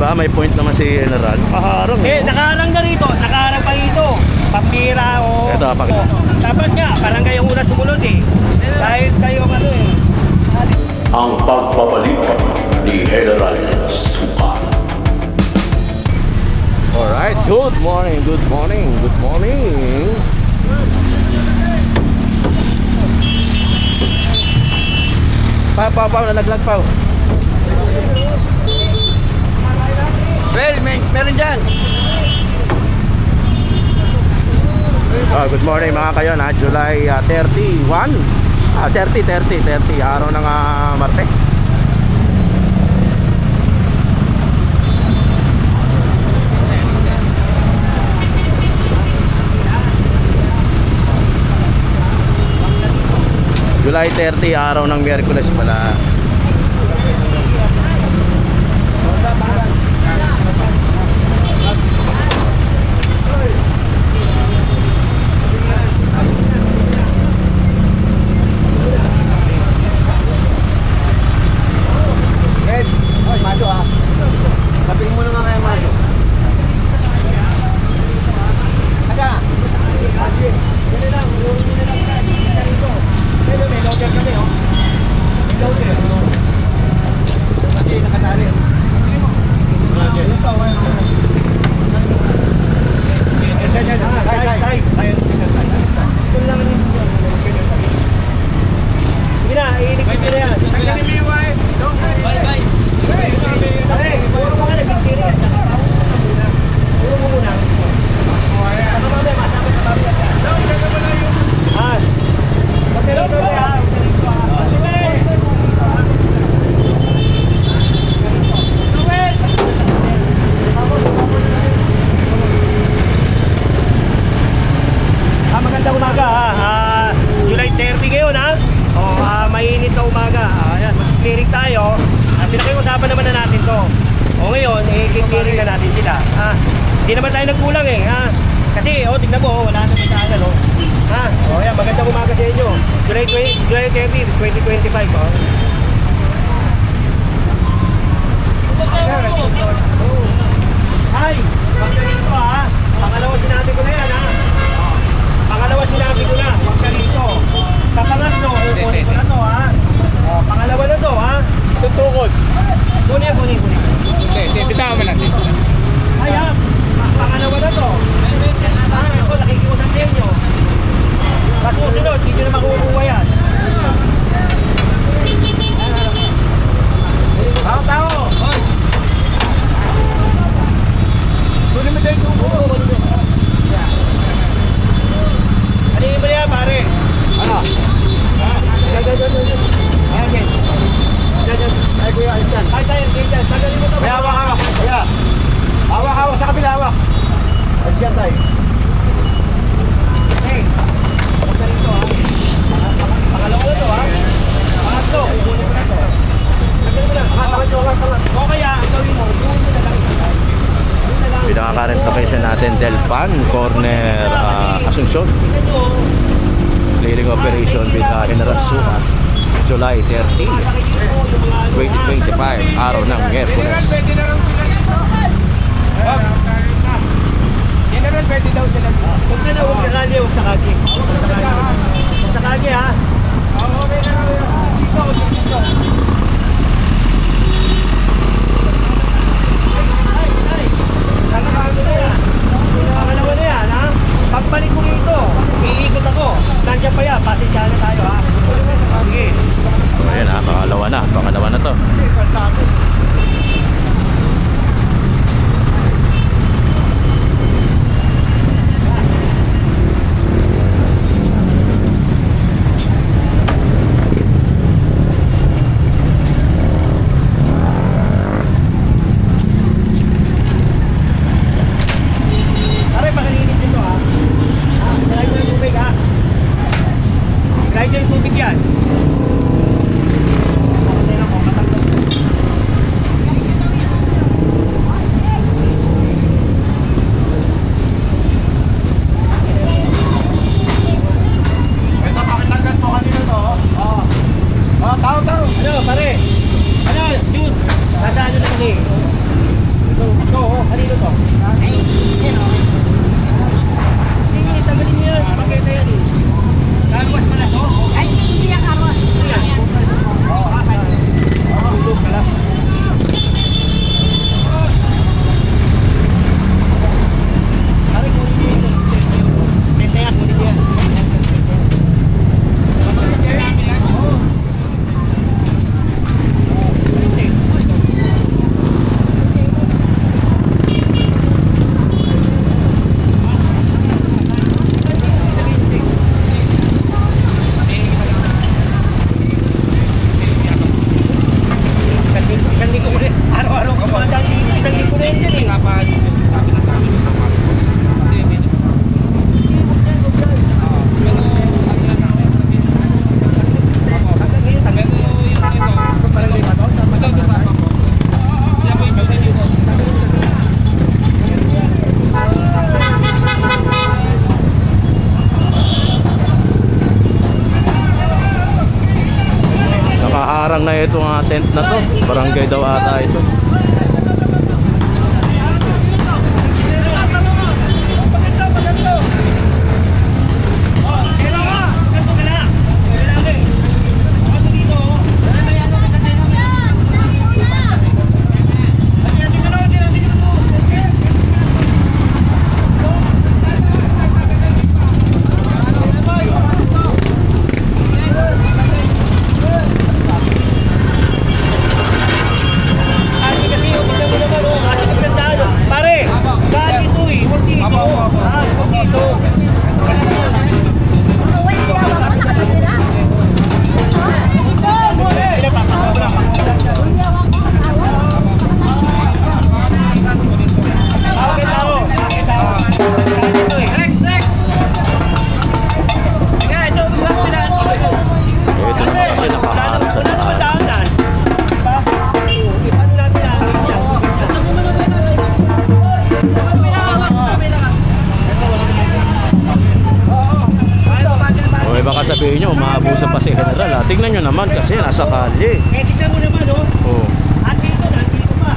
ba? May point naman si General. Kaharang Eh, eh. nakaharang na rito. Nakaharang pa rito. Pampira o... Ito, pag- o, Dapat nga, parang kayo una sumunod eh. Dahil kayo ano eh. ang pagbabalik ni General Suka. Alright, good morning, good morning, good morning. Pa, pa, pa, nalaglag pa. Well, may, meron dyan. Ah, good morning mga kayo na July ah, 31. Ah, 30, 30, 30. Araw ng ah, Martes. July 30, araw ng Miyerkules pala. Thank you. Hindi naman tayo nagkulang eh. Ha? Kasi, oh, tignan mo, oh, wala naman tayo, no? Ha? O, oh, ayan, magandang umaga sa inyo. July, 20, July 30, 2025, oh. Ay, pagkalito ha. Pangalawa sinabi ko na yan ha. Pangalawa sinabi ko na, pagkalito. Sa pangatlo, kukunin ko na to ha. Oh, pangalawa na to ha. Tutukod. Kunin, kunin, kunin. Hindi, hindi. Bitawan mo natin. Ay ha, pa- pangalawa na to. Ah, ako, nakikiusap din nyo. Sa susunod, hindi nyo na makukuha yan. Tao, tao. Hoy, Kunin mo tayo yung tubo. ano yung iba yan, pare? Ano? Diyan, diyan, diyan, diyan. Ayan, yan. Diyan, diyan. Ay, kuya, ayos yan. Ay, tayo, ganyan. Tagalin mo to. May hawak, hawak. Kuya. Hawak, hawak sa kabila, hawak. Ayos yan tayo. Hey, basta rito ha. Pang- pang- Pangalawa na to ha. Pangatlo, kukunin ko na to. Tagalin mo na. Angat, angat yung angat, angat. O kaya, ang gawin mo, kunin mo na lang isa. Yun na. Pinaka-current location natin, Delpan, corner ah, Asuncion. Clearing operation with uh, General Sukat. July 30, makikita mo yung mga ano, ha. 2025, araw ng na dito. General, pwede daw sila. Huwag na na, huwag sa kanya, huwag sa kanya. Huwag sa kanya ha. Oo, okay na. Dito, dito. Pangalawa na yan. Pangalawa na yan ha. Pagbalik ko rito, iikot ako. Nandiyan pa yan, pasensya na tayo ha. Sige. Ayan ha, pangalawa na, pangalawa na to. Itong uh, tent na to. Barangay daw ata ito. Umaabuso pa si General. Ha? Tingnan nyo naman kasi nasa kalye. Eh, tignan mo naman, oh. Oh. At dito, nandito pa.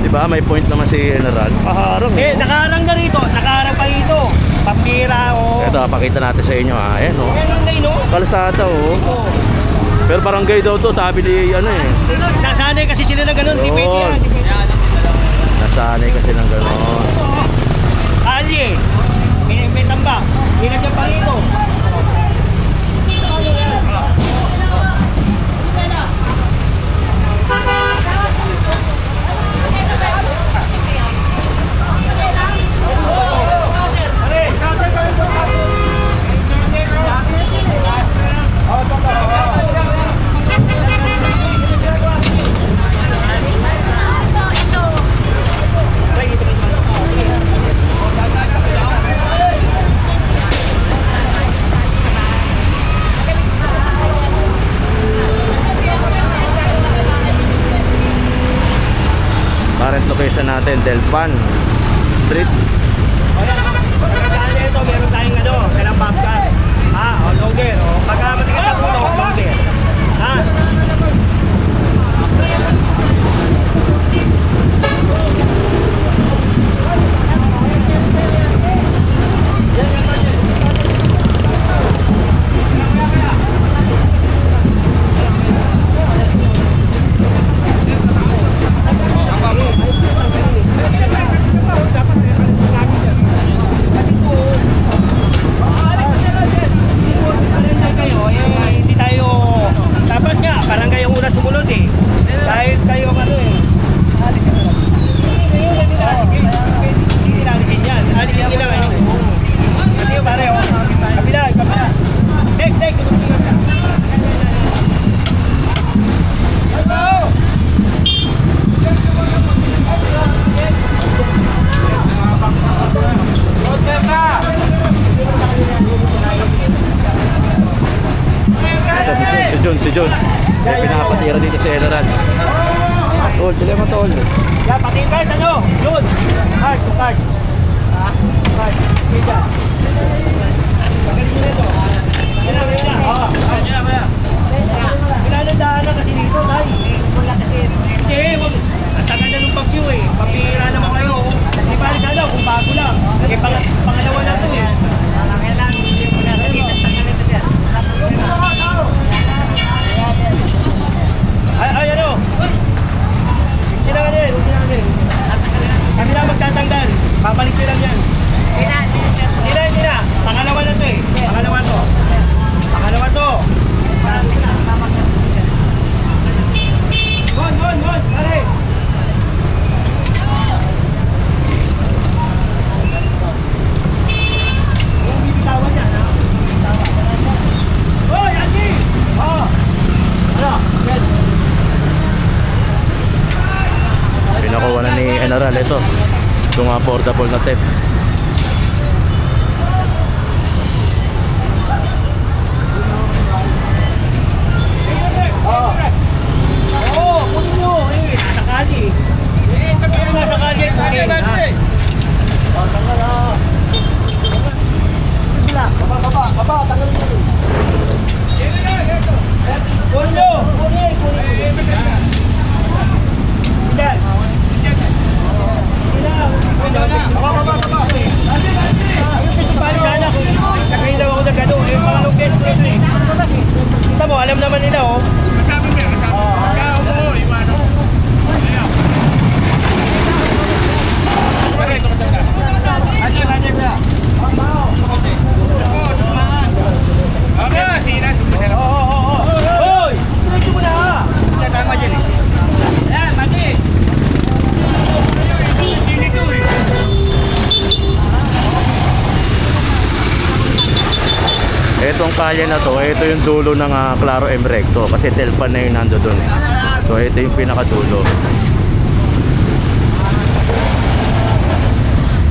Di ba? May point naman si General. Nakaharang. Eh, Eh, nakaharang na rito. Nakaharang pa rito. Pampira, oh. Ito, pakita natin sa inyo. Ha? Ayan, oh. Ganun na yun, oh. Kalsada, oh. Oh. Pero barangay daw to, sabi ni ano eh. Nasanay kasi sila na ganun. Di pwede yan. Nasanay kasi ng gano'n. Kalye. May, may tamba. Nilagyan pa rito. Location natin, Delpan Street. John, si John. May pinapatira dito si General. Tol, sila mo tol. Yan, pati yung card, ano? Yun. Card, card. Ha? Card. Pagaling mo na na, na. Na, na na bagyo eh. Papira naman kayo. Di ba, sana kung bago lang. Eh, pang pangalawa na to eh. Ay, ay, ano? Hindi na ano eh, hindi na ano eh. Kami lang magtatanggal. Babalik ko lang yan. Hindi na, hindi na. Pangalawa na to eh. Pangalawa to. Pangalawa to. Gon, gon, gon. Pare. Yung bibitawan yan, ha? Bibitawan. Hoy, Andy! Oh! Ano? Yes. Pinakuha na ni General ito. Itong affordable na tent. Oh. Oo, kunin nyo. Eh, sakali. Eh, sakali. Sakali. Kunin. ha? Oh, tanggal, oh. Baba, baba, baba, tanggal mo. nila oh. Kasama mo yan, kasama mo. Kaya mo, iwan mo. Ayan. Pare, kumusta ka? Ate, ate, kuya. Okay. Ako, tumaan. Okay, sinan. Oo, oo, oo, oo. Hoy! Tuloy mo na! Tama dyan eh. Ayan, mati. Sini to eh. Etong kalye na to, ito yung dulo ng ah, Claro M Recto kasi Telpan na yung nando doon. So ito yung pinakadulo.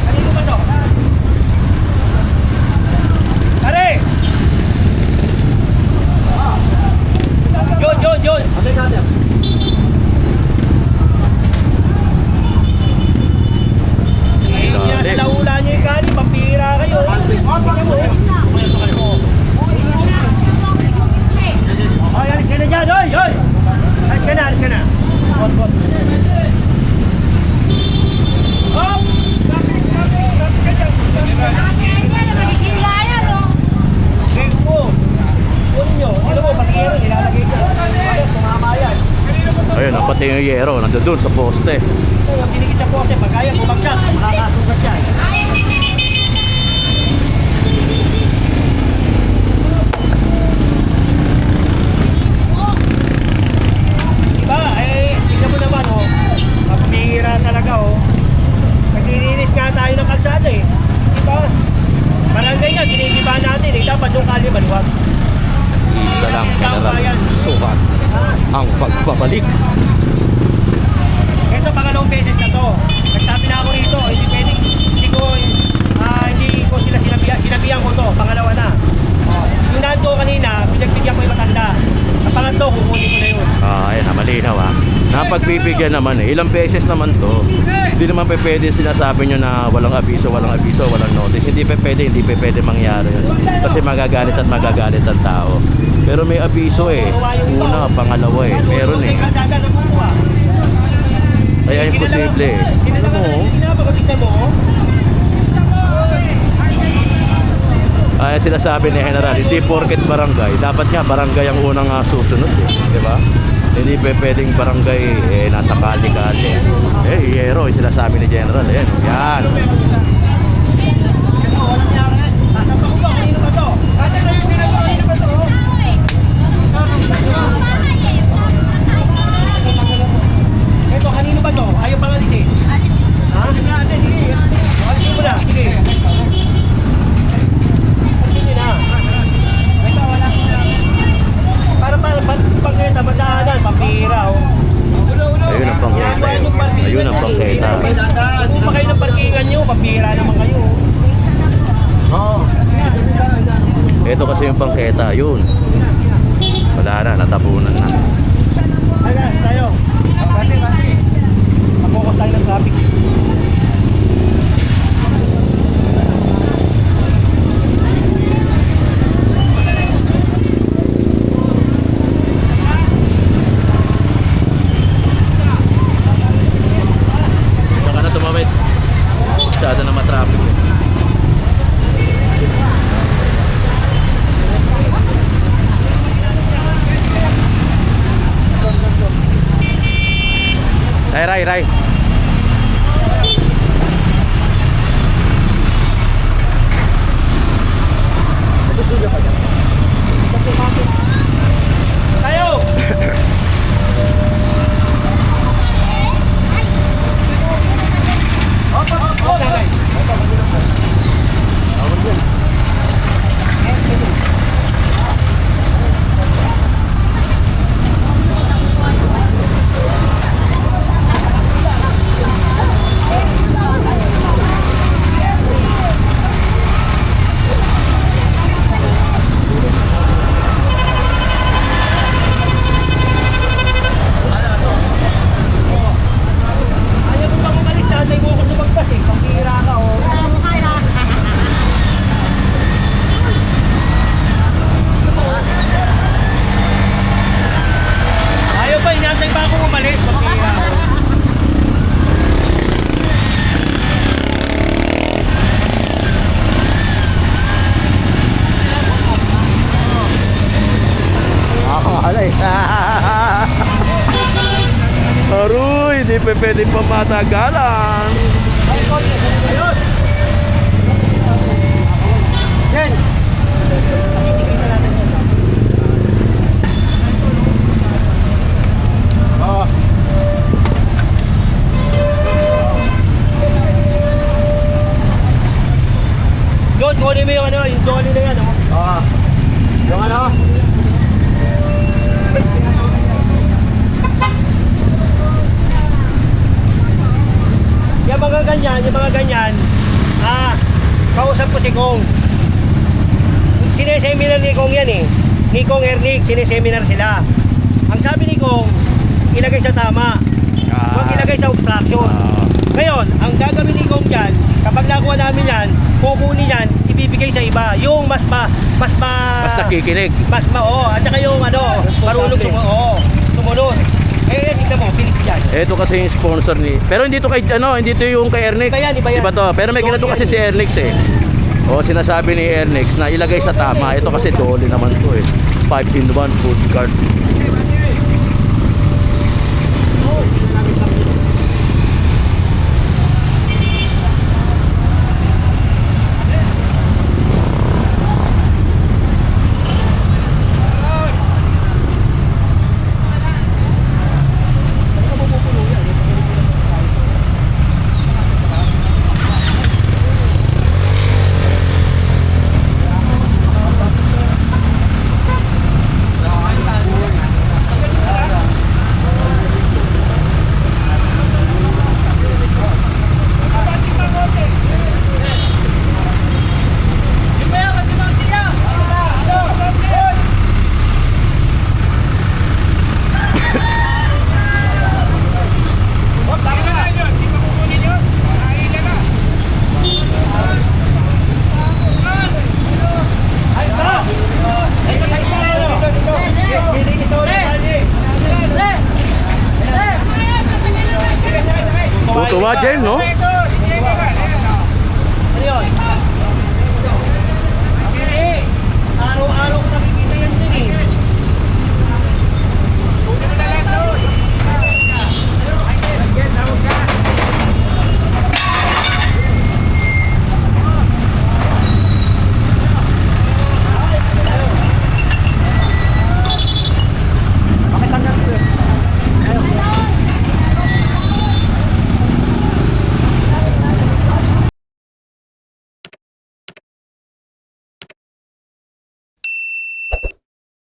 Kanino ba to? Pare! Yun, yun, yun! Eh, Dali. sinasalaula niyo yung kanin, pampira kayo. Tingnan mo. Ay, alis ka na dyan, oy, oy! Alis ka na, alis ka na. Hop! Lapit, lapit, lapit ka dyan. Game mo. Kunin nyo. Tingnan mo, pati yero, nilalagay ko. Bakit, tumama yan. Ayun, ah, pati yung yero, nando doon sa poste. Ito, yung dinikit sa poste, pag kaya bumagsak, makakasugat. Diba? Eh, tignan mo naman, oh. Mapira talaga, oh. Naglilinis nga tayo ng kalsada, eh. Diba? Barangay nga, ginigiba natin, eh. Dapat yung kali maluwag. Isa lang, general. Sukat. Ang pagpapalik. Ito pangalawang beses na to. Nagsabi na ako rito, hindi pwedeng, hindi ko, ah, hindi ko sila sinabihan, sinabihan ko to, pangalawa na. Oh, yung nando kanina, pinagbigyan ko yung matanda. Sa pangatlo, kukunin ko na yun. Ah, ayan na, malinaw ah. Napagbibigyan naman eh. Ilang beses naman to. Hindi naman pe pwede sinasabi nyo na walang abiso, walang abiso, walang notice. Hindi pe pwede, hindi pe pwede mangyari yun. Kasi magagalit at magagalit ang tao. Pero may abiso eh. Una, pangalawa eh. Meron eh. Kaya imposible eh. Ano mo? Mo, oh. Ay sinasabi ni General, hindi porket barangay. Dapat nga barangay ang unang ah, susunod eh. Di ba? Hindi pe pwedeng barangay eh, nasa kali-kali. Eh, hiyero, sinasabi ni General. Ayan, yan. Sasapak ko ba? Kanino ba to? Ate, sa'yo yung ginagawa, kanino ba to? Ito, kanino ba to? Ayaw pang alisin. Ha? Alisin mo na, sige. Alisin na. Para pa, pag pagkita, madaanan, pampira, oh. Ayun ang pangketa yun. Ayun ang pangketa. Kung pa kayo ng parkingan nyo, pampira naman kayo. Oo. Ito kasi yung pangketa, yun. Wala na, natapunan na. Ay, guys, tayo. Bati, bati. Mapokus tayo ng traffic. đây đây. Pwedeng pamatagalan. Jen! Oo. Yun, kunin mo yung ano, yung dolly na yan, oh. Oo. Yung ano? Yung mga ganyan, yung mga ganyan, ah, kausap ko si Kong. Sineseminar ni Kong yan eh. Ni Kong Ernig, sineseminar sila. Ang sabi ni Kong, ilagay sa tama. Huwag ilagay sa obstruction. Ah. Ngayon, ang gagawin ni Kong dyan, kapag nakuha namin yan, kukunin yan, ibibigay sa iba. Yung mas ma, mas ma, Mas nakikinig. mas ma, oo. At saka yung ano, marunong sumunod. Oo, sumunod. Eh, tignan mo, pilit yan. Ito kasi yung sponsor ni... Pero hindi to kay ano, hindi to yung kay Ernix. Iba yan, iba yan. to. Pero may ginato kasi si Ernix eh. O sinasabi ni Ernix na ilagay sa tama. Ito kasi dolly naman to eh. 5 in 1 food cart.